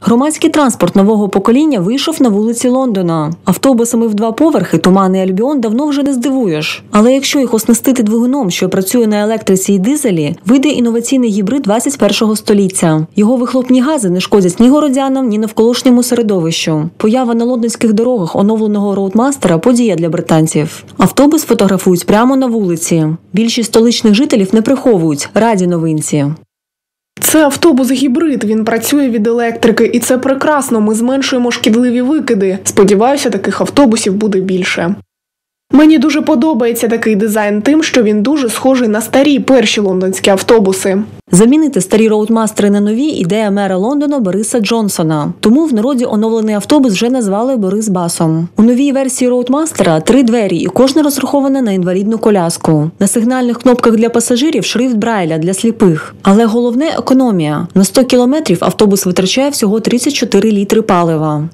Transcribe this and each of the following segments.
Громадський транспорт нового покоління вийшов на вулиці Лондона. Автобусами в два поверхи тумани Альбіон давно вже не здивуєш. Але якщо їх оснастити двигуном, що працює на електриці і дизелі, вийде інноваційний гібрид 21-го століття. Його вихлопні гази не шкодять ні городянам, ні навколишньому середовищу. Поява на лондонських дорогах оновленого роудмастера подія для британців. Автобус фотографують прямо на вулиці. Більшість столичних жителів не приховують, раді новинці. Це автобус гібрид. Він працює від електрики, і це прекрасно. Ми зменшуємо шкідливі викиди. Сподіваюся, таких автобусів буде більше. Мені дуже подобається такий дизайн тим, що він дуже схожий на старі перші лондонські автобуси. Замінити старі роудмастери на нові ідея мера Лондона Бориса Джонсона. Тому в народі оновлений автобус вже назвали Борис Басом. У новій версії роудмастера три двері, і кожна розрахована на інвалідну коляску. На сигнальних кнопках для пасажирів шрифт Брайля для сліпих. Але головне економія. На 100 кілометрів автобус витрачає всього 34 літри палива.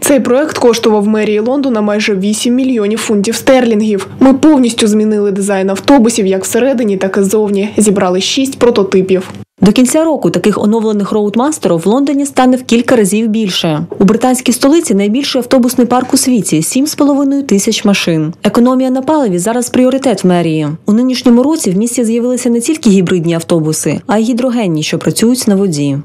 Цей проект коштував мерії Лондона майже 8 мільйонів фунтів стерлінгів. Ми повністю змінили дизайн автобусів як всередині, так і ззовні. Зібрали 6 прототипів. До кінця року таких оновлених роудмастерів в Лондоні стане в кілька разів більше. У британській столиці найбільший автобусний парк у світі 7,5 тисяч машин. Економія на паливі зараз пріоритет в мерії. У нинішньому році в місті з'явилися не тільки гібридні автобуси, а й гідрогенні, що працюють на воді.